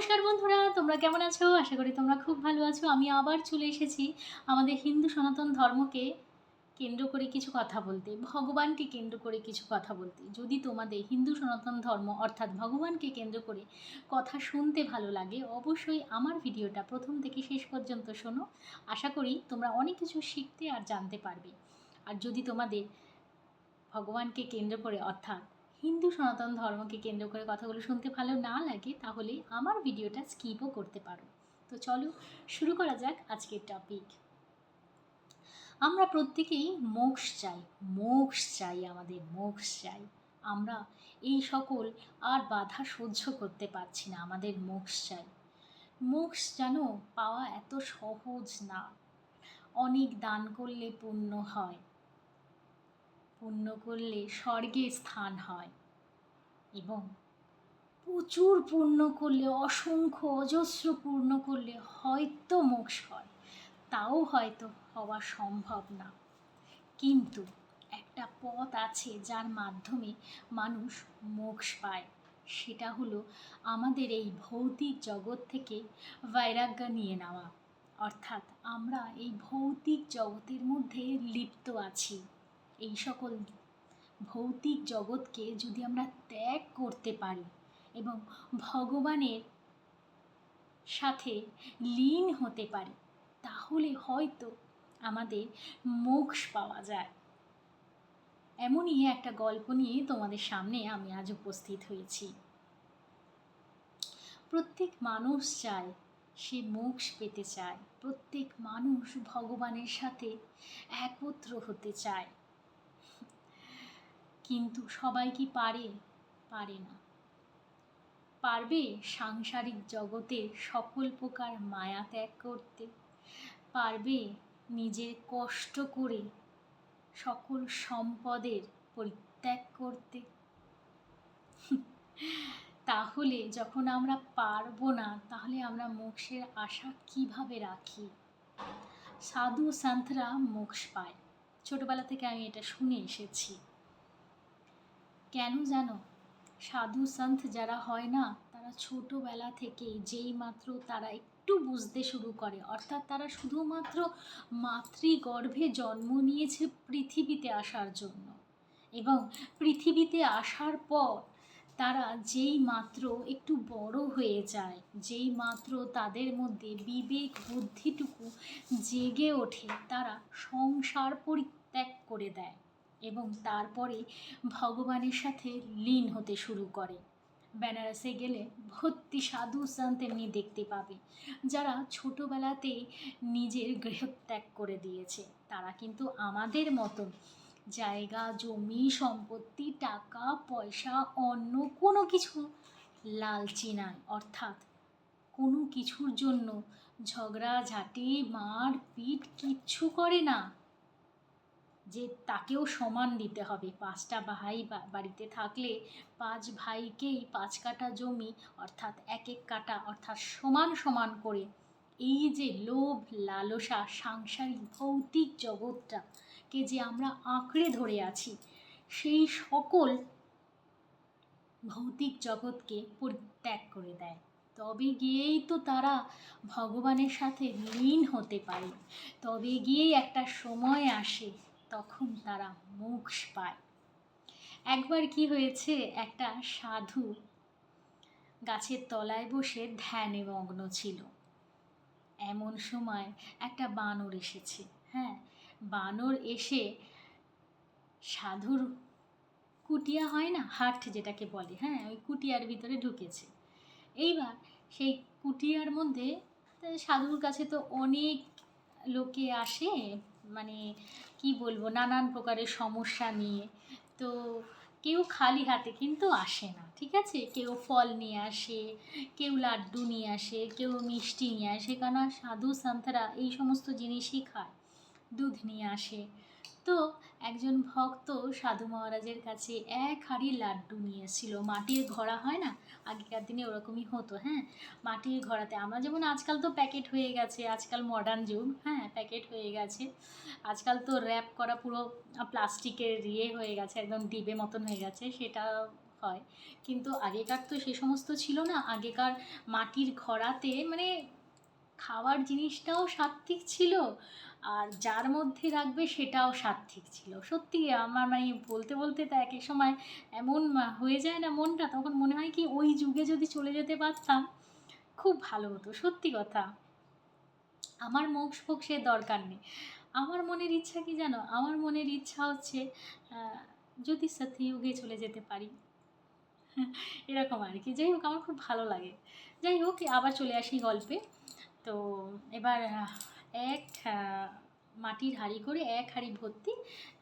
নমস্কার বন্ধুরা, তোমরা কেমন আছো? আশা করি তোমরা খুব ভালো আছো। আমি আবার চলে এসেছি আমাদের হিন্দু সনাতন ধর্মকে কেন্দ্র করে কিছু কথা বলতে, ভগবানকে কেন্দ্র করে কিছু কথা বলতে। যদি তোমাদের হিন্দু সনাতন ধর্ম অর্থাৎ ভগবানকে কেন্দ্র করে কথা শুনতে ভালো লাগে, অবশ্যই আমার ভিডিওটা প্রথম থেকে শেষ পর্যন্ত শোনো। আশা করি তোমরা অনেক কিছু শিখতে আর জানতে পারবে। আর যদি তোমাদের ভগবানকে কেন্দ্র করে অর্থাৎ হিন্দু সনাতন ধর্মকে কেন্দ্র করে কথাগুলো শুনতে ভালো না লাগে, তাহলে আমার ভিডিওটা স্কিপও করতে পারো। তো চলো শুরু করা যাক আজকের টপিক আমরা প্রত্যেকেই মোক্ষ চাই মোক্ষ চাই আমাদের, মোক্ষ চাই। আমরা এই সকল আর বাধা সহ্য করতে পারছি না, আমাদের মোক্ষ চাই। মোক্ষ যেন পাওয়া এত সহজ না। অনেক দান করলে পুণ্য হয় পুণ্য করলে স্বর্গে স্থান হয় এবং প্রচুর পূর্ণ করলে, অসংখ্য অজস্র পূর্ণ করলে হয়তো মোক্ষ হয়। তাও হয়তো হওয়া সম্ভব না। কিন্তু একটা পথ আছে যার মাধ্যমে মানুষ মোক্ষ পায়। সেটা হলো আমাদের এই ভৌতিক জগৎ থেকে বৈরাগ্য নিয়ে নেওয়া। অর্থাৎ আমরা এই ভৌতিক জগতের মধ্যে লিপ্ত আছি। এই সকল ভৌতিক জগৎকে যদি আমরা ত্যাগ করতে পারি এবং ভগবানের সাথে লীন হতে পারি, তাহলে হয়তো আমাদের মোক্ষ পাওয়া যায়। এমনই একটা গল্প নিয়ে তোমাদের সামনে আমি আজ উপস্থিত হয়েছি। প্রত্যেক মানুষ চায় সে মোক্ষ পেতে চায়, প্রত্যেক মানুষ ভগবানের সাথে একত্র হতে চায়। কিন্তু সবাই কি পারে? পারে না। পারবে সাংসারিক জগতে সকল প্রকার মায়া ত্যাগ করতে। পারবে নিজের কষ্ট করে সকল সম্পদের পরিত্যাগ করতে। তাহলে যখন আমরা পারব না, তাহলে আমরা মোক্ষের আশা কীভাবে রাখি? সাধু, সন্তরা মোক্ষ পায়। ছোটবেলা থেকে আমি এটা শুনে এসেছি। কেন জানো? সাধু সন্থ যারা হয় না, তারা ছোটোবেলা থেকেই যেই মাত্র তারা একটু বুঝতে শুরু করে। অর্থাৎ তারা শুধুমাত্র মাতৃগর্ভে জন্ম নিয়েছে পৃথিবীতে আসার জন্য। এবং পৃথিবীতে আসার পর তারা যেই মাত্র একটু বড় হয়ে যায়, যেই মাত্র তাদের মধ্যে বিবেক বুদ্ধিটুকু জেগে ওঠে, তারা সংসার পরিত্যাগ করে দেয়। এবং তারপরে ভগবানের সাথে লীন হতে শুরু করে। বেনারসে গেলে ভর্তি সাধু সন্ত এমনি দেখতে পাবে, যারা ছোটোবেলাতেই নিজের গৃহত্যাগ করে দিয়েছে। তারা কিন্তু আমাদের মতন, জায়গা, জমি, সম্পত্তি, টাকা, পয়সা অন্য কোনো কিছু লালচি নাই। অর্থাৎ কোনো কিছুর জন্য ঝগড়াঝাটি মার পিট কিচ্ছু করে না। যে তাকেও সমান দিতে হবে। পাঁচটা ভাই বাড়িতে থাকলে পাঁচ ভাইকেই পাঁচ কাটা জমি, অর্থাৎ এক এক কাটা অর্থাৎ সমান সমান করে। এই যে লোভ, লালসা, সাংসারিক, ভৌতিক জগৎটাকে যে আমরা আঁকড়ে ধরে আছি, সেই সকল ভৌতিক জগৎকে পরিত্যাগ করে দেয়। তবে গিয়েই তো তারা ভগবানের সাথে লীন হতে পারে। তবে গিয়েই একটা সময় আসে তখন তারা মোক্ষ পায়। একবার কি হয়েছে, একটা সাধু গাছের তলায় বসে ধ্যানে মগ্ন ছিল। এমন সময় একটা বানর এসেছে হ্যাঁ? বানর এসে সাধুর কুটিয়া হয় না? হাট যেটাকে বলে হ্যাঁ? ওই কুটিয়ার ভিতরে ঢুকেছে। এইবার সেই কুটিয়ার মধ্যে সাধুর কাছে তো অনেক লোকে আসে মানে কি বলব, নানান প্রকারের সমস্যা নিয়ে। তো কেউ খালি হাতে কিন্তু আসে না, ঠিক আছে? কেউ ফল নিয়ে আসে, কেউ লাড্ডু নিয়ে আসে, কেউ মিষ্টি নিয়ে আসে। কেন সাধু সন্তরা এই সমস্ত জিনিসই খায়। দুধ নিয়ে আসে। তো একজন ভক্ত সাধু মহারাজের কাছে এক হাঁড়ি লাড্ডু নিয়ে এসেছিল মাটির ঘোড়া হয় না? আগেকার দিনে ওরকমই হতো হ্যাঁ? মাটির ঘোড়াতে আমরা যেমন আজকাল তো প্যাকেট হয়ে গেছে, আজকাল মডার্ন যুগ হ্যাঁ? প্যাকেট হয়ে গেছে। আজকাল তো র্যাপ করা পুরো প্লাস্টিকের ইয়ে হয়ে গেছে, একদম ডিবে মতন হয়ে গেছে, সেটা হয়। কিন্তু আগেকার তো সে সমস্ত ছিল না। আগেকার মাটির ঘরাতে মানে খাওয়ার জিনিসটাও সাত্বিক ছিল। আর যার মধ্যে রাখবে সেটাও সাত্বিক ছিল। সত্যি আমার মানে বলতে বলতে তো এক এক সময় এমন হয়ে যায় না মনটা, তখন মনে হয় কি ওই যুগে যদি চলে যেতে পারতাম খুব ভালো হতো। সত্যি কথা, আমার মোক্ষ ফোক্সের দরকার নেই। আমার মনের ইচ্ছা কি জানো? আমার মনের ইচ্ছা হচ্ছে যদি সত্যযুগে চলে যেতে পারি। এরকম আর কি। যাই হোক, আমার খুব ভালো লাগে। যাই হোক, আবার চলে আসি গল্পে। তো এবার এক মাটির হাঁড়ি করে এক হাঁড়ি ভর্তি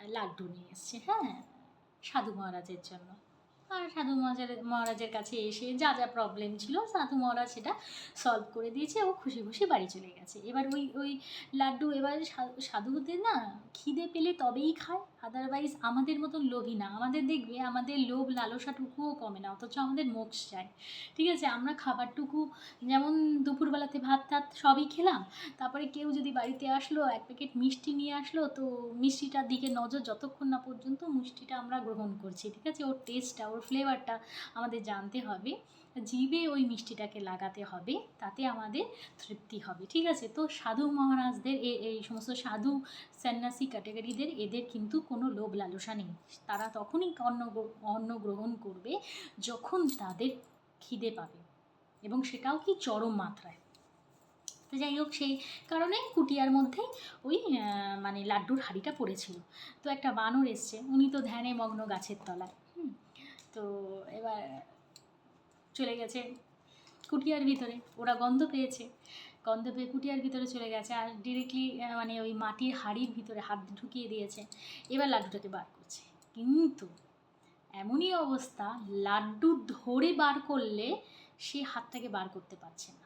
লাড্ডু নিয়ে এসছে হ্যাঁ? সাধু মহারাজের জন্য। আর সাধু মহারাজের মহারাজের কাছে এসে যা যা প্রবলেম ছিল, সাধু মহারাজ সেটা সলভ করে দিয়েছে। ও খুশি খুশি বাড়ি চলে গেছে। এবার ওই ওই লাড্ডু, এবার সাধুদের না খিদে পেলে তবেই খায়। আদারওয়াইজ আমাদের মতন লোভী না। আমাদের দেখবে, আমাদের লোভ লালসাটুকুও কমে না, অথচ আমাদের মোক্ষ চাই। ঠিক আছে, আমরা খাবারটুকু, যেমন দুপুরবেলাতে ভাত টাত সবই খেলাম, তারপরে কেউ যদি বাড়িতে আসলো, এক প্যাকেট মিষ্টি নিয়ে আসলো, তো মিষ্টিটার দিকে নজর যতক্ষণ না পর্যন্ত মিষ্টিটা আমরা গ্রহণ করছি। ঠিক আছে, ওর টেস্টটা ওর ফ্লেভারটা আমাদের জানতে হবে। জিভে ওই মিষ্টিটাকে লাগাতে হবে, তাতে আমাদের তৃপ্তি হবে, ঠিক আছে? তো সাধু মহারাজদের এই সমস্ত সাধু সন্ন্যাসী ক্যাটাগরিদের এদের কিন্তু কোনো লোভ লালসা নেই। তারা তখনই অন্ন অন্ন গ্রহণ করবে যখন তাদের খিদে পাবে এবং সেটাও কি চরম মাত্রায়। তো যাই হোক, সেই কারণে কুটিয়ার মধ্যে ওই মানে লাড্ডুর হাঁড়িটা পড়েছিল। তো একটা বানর এসছে, উনি তো ধ্যানে মগ্ন গাছের তলায়। হুম, তো এবার চলে গেছে কুটিয়ার ভিতরে, ওরা গন্ধ পেয়েছে। গন্ধ পেয়ে কুটিয়ার ভিতরে চলে গেছে আর ডিরেক্টলি মানে ওই মাটির হাঁড়ির ভিতরে হাত ঢুকিয়ে দিয়েছে। এবার লাড্ডুটাকে বার করছে। কিন্তু এমনই অবস্থা, লাড্ডু ধরে বার করলে সে হাতটাকে বার করতে পারছে না।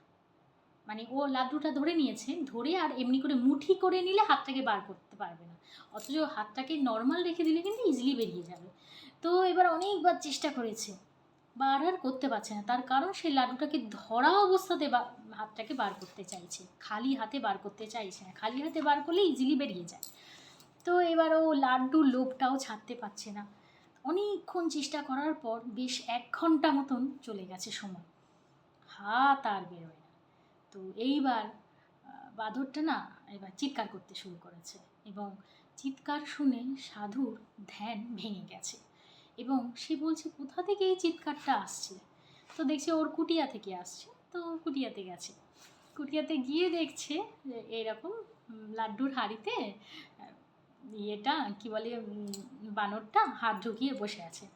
মানে ও লাড্ডুটা ধরে নিয়েছে, ধরে আর এমনি করে মুঠি করে নিলে হাতটাকে বার করতে পারবে না। অথচ হাতটাকে নর্মাল রেখে দিলে কিন্তু ইজিলি বেরিয়ে যাবে। তো এবার অনেকবার চেষ্টা করেছে। বার আর করতে পারছে না। তার কারণ সে লাড্ডুটাকে ধরা অবস্থাতে বা হাতটাকে বার করতে চাইছে। খালি হাতে বার করতে চাইছে না। খালি হাতে বার করলে ইজিলি বেরিয়ে যায়। তো এবার ও লাড্ডুর লোভটাও ছাড়তে পারছে না। অনেকক্ষণ চেষ্টা করার পর বেশ এক ঘণ্টা মতন চলে গেছে সময়। হাত আর বেরোয় না। তো এইবার বাঁদরটা না এবার চিৎকার করতে শুরু করেছে এবং চিৎকার শুনে সাধুর ধ্যান ভেঙে গেছে। এবং সে বলছে, কোথা থেকে এই চিৎকারটা আসছে? তো দেখছে ওর কুটিয়া থেকে আসছে। তো কুটিয়াতে গেছে। কুটিয়াতে গিয়ে দেখছে যে এরকম লাড্ডুর হাঁড়িতে ইয়েটা, কি বলে বানরটা হাত ঢুকিয়ে বসে আছে।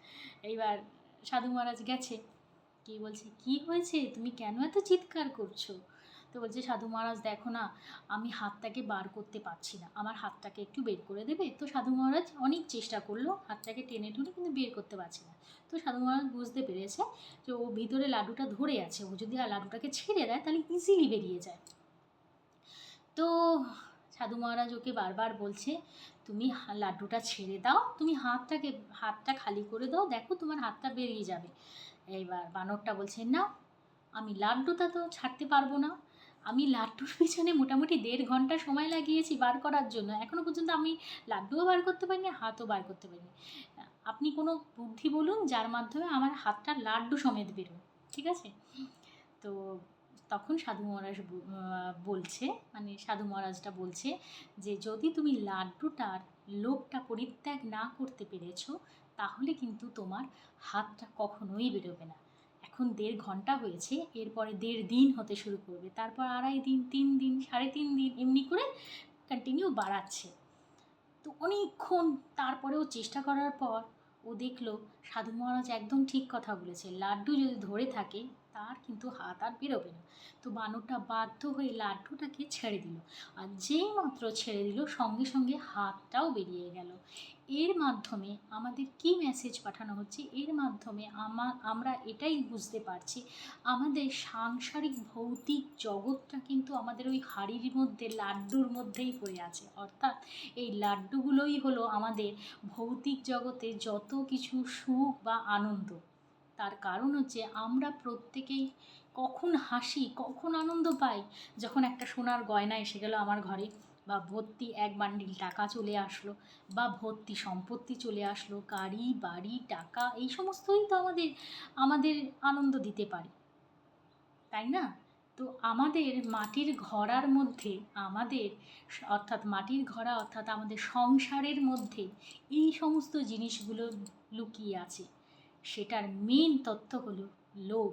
এইবার সাধু মহারাজ গেছে। কি বলছে, কি হয়েছে? তুমি কেন এত চিৎকার করছ? তো বলছে, সাধু মহারাজ, দেখো না, আমি হাতটাকে বার করতে পারছি না। আমার হাতটাকে একটু বের করে দেবে? তো সাধু মহারাজ অনেক চেষ্টা করল, হাতটাকে টেনে টুনে কিন্তু বের করতে পারছে না। তো সাধু মহারাজ বুঝতে পেরেছে যে ও ভিতরে লাড্ডুটা ধরে আছে, ও যদি আর লাড্ডুটাকে ছেড়ে দেয়, তাহলে ইজিলি বেরিয়ে যায়। তো সাধু মহারাজ ওকে বারবার বলছে, তুমি লাড্ডুটা ছেড়ে দাও, তুমি হাতটাকে, হাতটা খালি করে দাও, দেখো তোমার হাতটা বেরিয়ে যাবে। এইবার বানরটা বলছে, না, আমি লাড্ডুটা তো ছাড়তে পারব না। আমি লাড্ডুর পিছনে মোটামুটি দেড় ঘণ্টা সময় লাগিয়েছি বার করার জন্য। এখনও পর্যন্ত আমি লাড্ডুও বার করতে পারিনি, হাতও বার করতে পারিনি। আপনি কোনো বুদ্ধি বলুন যার মাধ্যমে আমার হাতটা লাড্ডু সমেত বেরোয়, ঠিক আছে? তো তখন সাধু মহারাজ বলছে মানে সাধু মহারাজটা বলছে যে, যদি তুমি লাড্ডুটার লোভটা পরিত্যাগ না করতে পেরেছ, তাহলে কিন্তু তোমার হাতটা কখনোই বেরোবে না। এখন দেড় ঘণ্টা হয়েছে, এরপরে দেড় দিন হতে শুরু করবে। তারপর আড়াই দিন, তিন দিন, সাড়ে তিন দিন এমনি করে কন্টিনিউ বাড়াচ্ছে। তো অনেকক্ষণ তারপরেও চেষ্টা করার পর ও দেখল, সাধু মহারাজ একদম ঠিক কথা বলেছে। লাড্ডু যদি ধরে থাকে, তার কিন্তু হাত আর বেরোবে না। তো বানরটা বাধ্য হয়ে লাড্ডুটাকে ছেড়ে দিল। আর যেই মাত্র ছেড়ে দিল, সঙ্গে সঙ্গে হাতটাও বেরিয়ে গেল। এর মাধ্যমে আমাদের কি মেসেজ পাঠানো হচ্ছে? এর মাধ্যমে আমা, আমরা এটাই বুঝতে পারছি। আমাদের সাংসারিক ভৌতিক জগৎটা কিন্তু আমাদের ওই হাড়ির মধ্যে, লাড্ডুর মধ্যেই পড়ে আছে। অর্থাৎ এই লাড্ডুগুলোই হলো আমাদের ভৌতিক জগতে যত কিছু সুখ বা আনন্দ। তার কারণ হচ্ছে আমরা প্রত্যেকেই কখন হাসি, কখন আনন্দ পাই? যখন একটা সোনার গয়না এসে গেল আমার ঘরে বা ভর্তি এক বান্ডিল টাকা চলে আসলো বা ভর্তি সম্পত্তি চলে আসলো, গাড়ি, বাড়ি, টাকা, এই সমস্তই তো আমাদের আমাদের আনন্দ দিতে পারে। তাই না? তো আমাদের মাটির ঘরার মধ্যে, আমাদের অর্থাৎ মাটির ঘরা অর্থাৎ আমাদের সংসারের মধ্যে এই সমস্ত জিনিসগুলো লুকিয়ে আছে। সেটার মেন তথ্য হলো লোভ।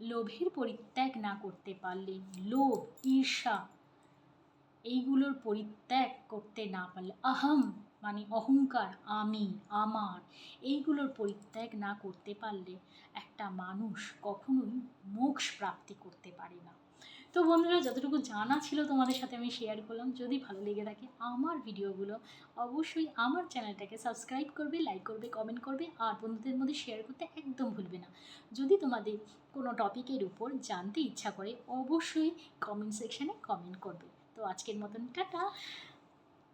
লোভের পরিত্যাগ না করতে পারলে লোভ, ঈর্ষা এইগুলোর পরিত্যাগ করতে না পারলে আহম মানে অহংকার, আমি, আমার, এইগুলোর পরিত্যাগ না করতে পারলে একটা মানুষ কখনোই মোক্ষ প্রাপ্তি করতে পারে না। তো বন্ধুরা, যতটুকু জানা ছিল তোমাদের সাথে আমি শেয়ার করলাম। যদি ভালো লেগে থাকে আমার ভিডিওগুলো অবশ্যই আমার চ্যানেলটাকে সাবস্ক্রাইব করবে লাইক করবে কমেন্ট করবে আর বন্ধুদের মধ্যে শেয়ার করতে একদম ভুলবে না। যদি তোমাদের কোনো টপিকের উপর জানতে ইচ্ছা করে, অবশ্যই কমেন্ট সেকশানে কমেন্ট করবে। তো আজকের মতন টাটা।